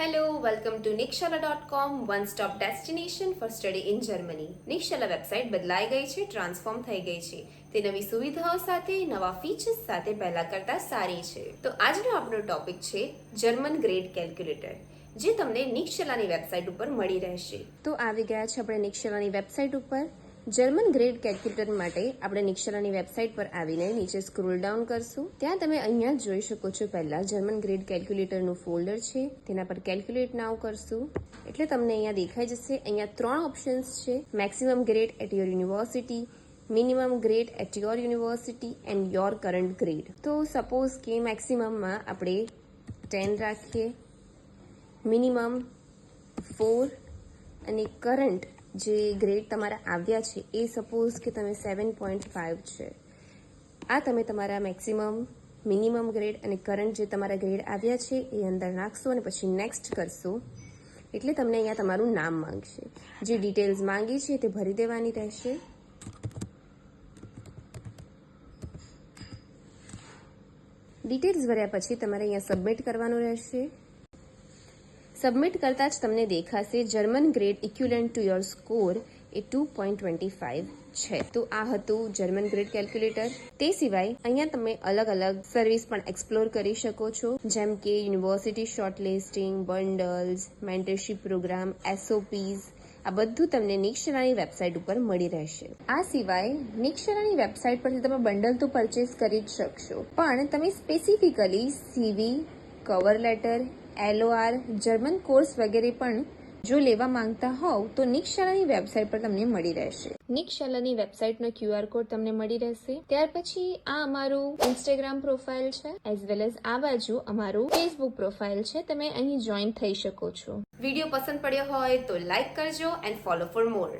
Hello, welcome to nikshala.com, one stop destination for study in Germany. નિક્ષલા website બદલાઈ ગઈ છે ટ્રાન્સફોર્મ થઈ ગઈ છે. તે નવી સુવિધાઓ સાથે નવા ફીચર્સ સાથે પહેલા કરતાં સારી છે. તો આજનો આપણો ટોપિક છે જર્મન ગ્રેડ કેલ્ક્યુલેટર જે તમને નિક્ષલાની વેબસાઇટ ઉપર મળી રહેશે. તો આવી ગયા છે આપણે નિક્ષલાની વેબસાઇટ ઉપર. જર્મન ગ્રેડ કેલ્ક્યુલેટર માટે આપણે નિક્ષરાની વેબસાઇટ પર આવીને નીચે સ્ક્રોલ ડાઉન કરશું. ત્યાં તમે અહીંયા જોઈ શકો છો પહેલા જર્મન ગ્રેડ કેલ્ક્યુલેટરનું ફોલ્ડર છે. તેના પર કેલ્ક્યુલેટ નાવ કરશું. એટલે તમને અહીંયા દેખાઈ જશે. અહીંયા ત્રણ ઓપ્શન્સ છે. Maximum grade at your university minimum grade at your university and your current grade તો સપોઝ કે મેક્સિમમમાં આપણે ટેન રાખીએ. મિનિમમ ફોર અને કરંટ જે ગ્રેડ તમારા આવ્યા છે, એ સપોઝ કે તમે સેવન પોઈન્ટ ફાઇવ છે. આ તમે તમારા મેક્સિમમ મિનિમમ ગ્રેડ અને કરંટ જે તમારા ગ્રેડ આવ્યા છે, એ અંદર નાખશો અને પછી નેક્સ્ટ કરશો. એટલે તમને અહીંયા તમારું નામ માંગશે. જે ડિટેલ્સ માંગી છે, તે ભરી દેવાની રહેશે. ડિટેલ્સ ભર્યા પછી તમારે અહીંયા સબમિટ કરવાનું રહેશે. સબમિટ કરતાં જ તમને દેખાશે German grade equivalent to your score A two point twenty five છે તો આ હતું જર્મન ગ્રેડ કેલ્ક્યુલેટર તે સિવાય અહીંયા તમે અલગ અલગ સર્વિસ પણ એક્સપ્લોર કરી શકો છો જેમ કે university short listing bundles mentorship program SOPs આ બધું તમને નિક્ષરાની વેબસાઇટ ઉપર મળી રહેશે. આ સિવાય નિક્ષરાની વેબસાઇટ પરથી તમે બંડલ તો પરચેસ કરી જ શકશો. પણ તમે specifically CV cover letter LOR German course વગેરે પણ જો લેવા માંગતા હોવ તો નિક્ષાલાની વેબસાઇટ પર તમને મળી રહેશે. નિક્ષાલાની વેબસાઇટનો ક્યુઆર કોડ તમને મળી રહેશે. ત્યાર પછી આ અમારું ઇન્સ્ટાગ્રામ પ્રોફાઇલ છે એઝ વેલ એઝ આ બાજુ અમારું ફેસબુક પ્રોફાઇલ છે તમે અહીં જોઈન થઈ શકો છો. વીડિયો પસંદ પડ્યો હોય તો લાઈક કરજો એન્ડ ફોલો ફોર મોર.